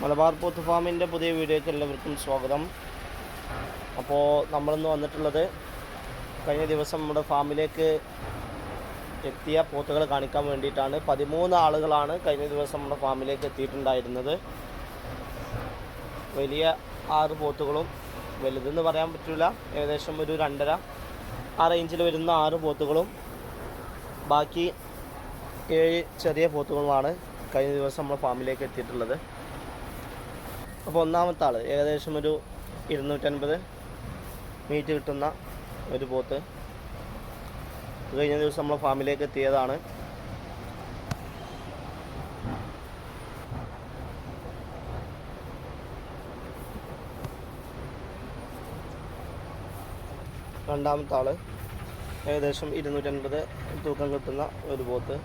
മലബാർ പോത്ത് ഫാമിന്റെ പുതിയ വീഡിയോയ്ക്ക് എല്ലാവർക്കും സ്വാഗതം. അപ്പോൾ നമ്മളിന്ന് വന്നിട്ടുള്ളത് കഴിഞ്ഞ ദിവസം നമ്മുടെ ഫാമിലേക്ക് എത്തിയ പോത്തുകൾ കാണിക്കാൻ വേണ്ടിയിട്ടാണ്. പതിമൂന്ന് ആളുകളാണ് കഴിഞ്ഞ ദിവസം നമ്മുടെ ഫാമിലേക്ക് എത്തിയിട്ടുണ്ടായിരുന്നത്. വലിയ ആറ് പോത്തുകളും വലുതെന്ന് പറയാൻ പറ്റില്ല ഏകദേശം ഒരു രണ്ടര ആ റേഞ്ചിൽ വരുന്ന ആറ് പോത്തുകളും ബാക്കി ഏഴ് ചെറിയ പോത്തുകളുമാണ് കഴിഞ്ഞ ദിവസം നമ്മുടെ ഫാമിലേക്ക് എത്തിയിട്ടുള്ളത്. അപ്പോൾ ഒന്നാമത്തെ ആൾ ഏകദേശം ഒരു ഇരുന്നൂറ്റൻപത് മീറ്റ് കിട്ടുന്ന ഒരു പോത്ത്. കഴിഞ്ഞ ദിവസം നമ്മൾ ഫാമിലേക്ക് എത്തിയതാണ്. രണ്ടാമത്തെ ആൾ ഏകദേശം ഇരുന്നൂറ്റൻപത് തൂക്കം കിട്ടുന്ന ഒരു പോത്ത്.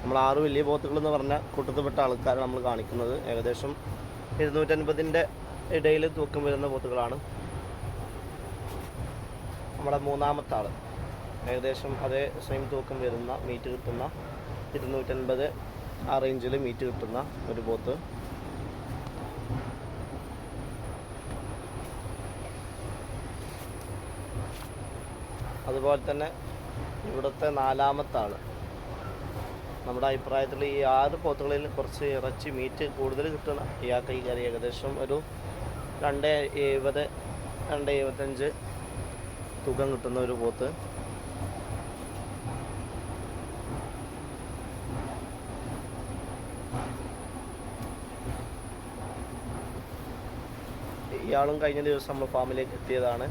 നമ്മൾ ആറ് വലിയ പോത്തുകൾ എന്ന് പറഞ്ഞ കൂട്ടത്തിൽപ്പെട്ട ആൾക്കാരാണ് നമ്മൾ കാണിക്കുന്നത്. ഏകദേശം ഇരുന്നൂറ്റൻപതിന്റെ ഇടയിൽ തൂക്കം വരുന്ന പോത്തുകളാണ് നമ്മുടെ മൂന്നാമത്തെ ആൾ ഏകദേശം അതേ സെയിം തൂക്കം വരുന്ന മീറ്റ് കിട്ടുന്ന ഇരുന്നൂറ്റൻപത് ആ റേഞ്ചിൽ മീറ്റ് കിട്ടുന്ന ഒരു പോത്ത് അതുപോലെ തന്നെ ഇവിടുത്തെ നാലാമത്തെ ആൾ നമ്മുടെ അഭിപ്രായത്തിൽ ഈ ആറ് പോത്തുകളിൽ കുറച്ച് ഇറച്ചി മീറ്റ് കൂടുതൽ കിട്ടണം ഇയാൾക്ക് ഈ കറി ഏകദേശം ഒരു രണ്ട് എഴുപത് രണ്ട് എഴുപത്തഞ്ച് തുക കിട്ടുന്ന ഒരു പോത്ത്. ഇയാളും കഴിഞ്ഞ ദിവസം നമ്മൾ ഫാമിലേക്ക് എത്തിയതാണ്.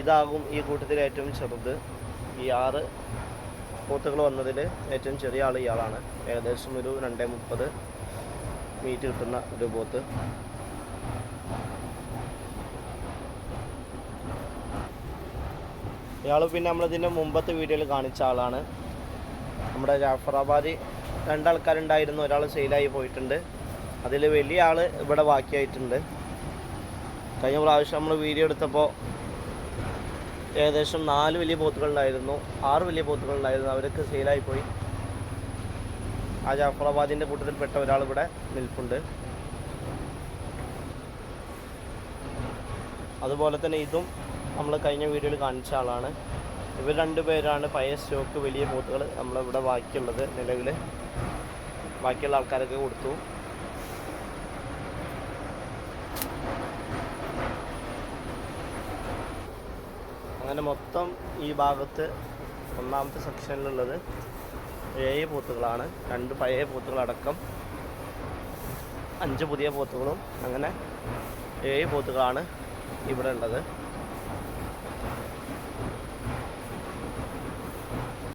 ഇതാകും ഈ കൂട്ടത്തിൽ ഏറ്റവും ചെറുത്. ഈ ആറ് പോത്തുകൾ വന്നതിൽ ഏറ്റവും ചെറിയ ആൾ ഇയാളാണ്. ഏകദേശം ഒരു രണ്ടേ മുപ്പത് മീറ്റ് കിട്ടുന്ന ഒരു പോത്ത് ഇയാൾ പിന്നെ നമ്മളിതിന്റെ മുമ്പത്തെ വീഡിയോയിൽ കാണിച്ച ആളാണ്. നമ്മുടെ ജാഫറാബാദി രണ്ടാൾക്കാരുണ്ടായിരുന്നു. ഒരാൾ സെയിലായി പോയിട്ടുണ്ട്. അതിൽ വലിയ ആൾ ഇവിടെ ബാക്കിയായിട്ടുണ്ട്. കഴിഞ്ഞ പ്രാവശ്യം നമ്മൾ വീഡിയോ എടുത്തപ്പോൾ ഏകദേശം നാല് വലിയ പോത്തുകളുണ്ടായിരുന്നു ആറ് വലിയ പോത്തുകളുണ്ടായിരുന്നു അവരൊക്കെ സെയിലായി പോയി ആ ജാഫറാബാദിന്റെ കൂട്ടത്തിൽപ്പെട്ട ഒരാൾ ഇവിടെ നിൽപ്പുണ്ട്. അതുപോലെ തന്നെ ഇതും നമ്മൾ കഴിഞ്ഞ വീഡിയോയിൽ കാണിച്ച ആളാണ്. ഇവർ രണ്ടുപേരാണ് പഴയ സ്റ്റോക്ക് വലിയ പോത്തുകൾ നമ്മളിവിടെ ബാക്കിയുള്ളത് നിലവിൽ ബാക്കിയുള്ള ആൾക്കാരൊക്കെ കൊടുത്തു. അങ്ങനെ മൊത്തം ഈ ഭാഗത്ത് ഒന്നാമത്തെ സെക്ഷനിലുള്ളത് ഏഴ് പോത്തുകളാണ്. രണ്ട് പഴയ പോത്തുകളടക്കം അഞ്ച് പുതിയ പോത്തുകളും അങ്ങനെ ഏഴ് പോത്തുകളാണ് ഇവിടെ ഉള്ളത്